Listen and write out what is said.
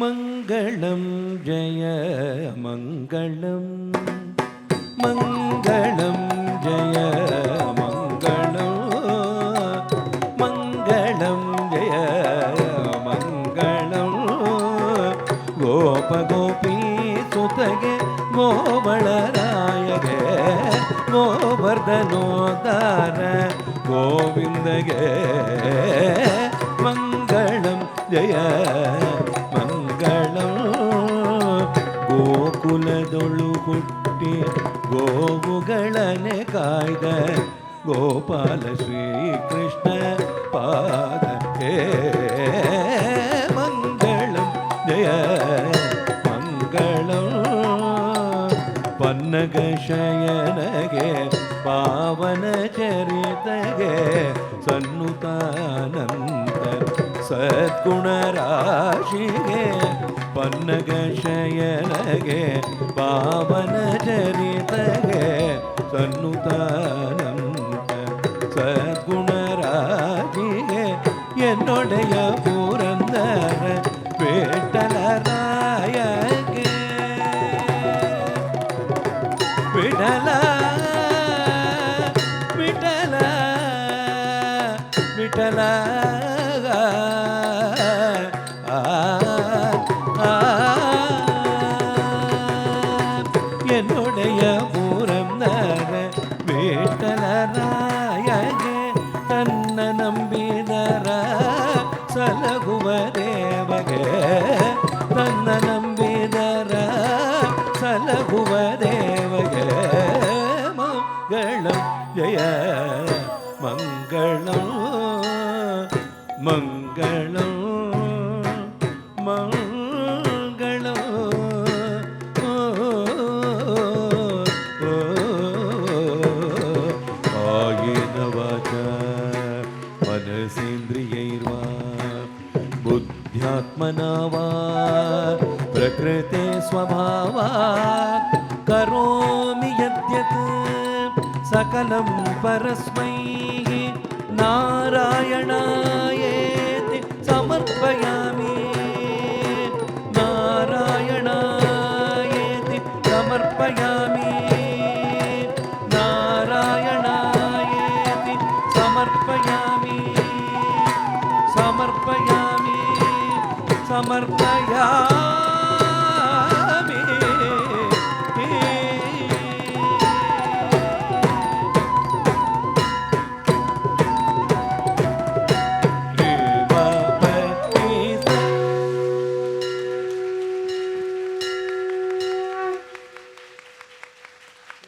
மங்களம் ஜய மங்களம். மங்களம் ஜய மங்களம். மங்களம் ஜய மங்களம். கோப கோபி சுதகே கோவளராயகே கோவர்தனோதார கோவிந்தகே. மங்களம் ஜய ಗೋಕುಲದೊಳು ಹುಟ್ಟಿ ಗೋವುಗಳನೆ ಕಾಯ್ದ ಗೋಪಾಲ ಶ್ರೀಕೃಷ್ಣ ಪಾದ ಹೇ ಮಂಗಳಂ ಜಯ ಮಂಗಳಂ ಪನ್ನಗ ಶಯನಗೆ ಪಾವನ ಚರಿತಗೆ ಸನ್ನುತಾನಂತ ಸದ್ಗುಣರಾಶಿಗೆ ಪನ್ನಗ ಶಯನಗೆ ಪಾವನ ಚರಿತಗೆ ಸನ್ನುತಾನಂತ ಸದ್ಗುಣರಾಶಿಗೆ என்னுடைய புரந்தர வேட்டலராயகே விடல விடல விடல என்னுடைய பூரம் நர வேட்டலராயக தன்ன நம்பிதர சலகுவ தேவக தன்ன நம்பிதர சலகுவ தேவக மங்களம் ஜய மங்களம் மங்களம். बुद्ध्यात्मना वा प्रकृते स्वभावात् करोमि यद्यत्, सकलं परस्मै नारायणायेति समर्पयामि। नारायणायेति समर्पयामि। नारायणायेति समर्पयामि। समर्पयामि। சமர்ப்பயா?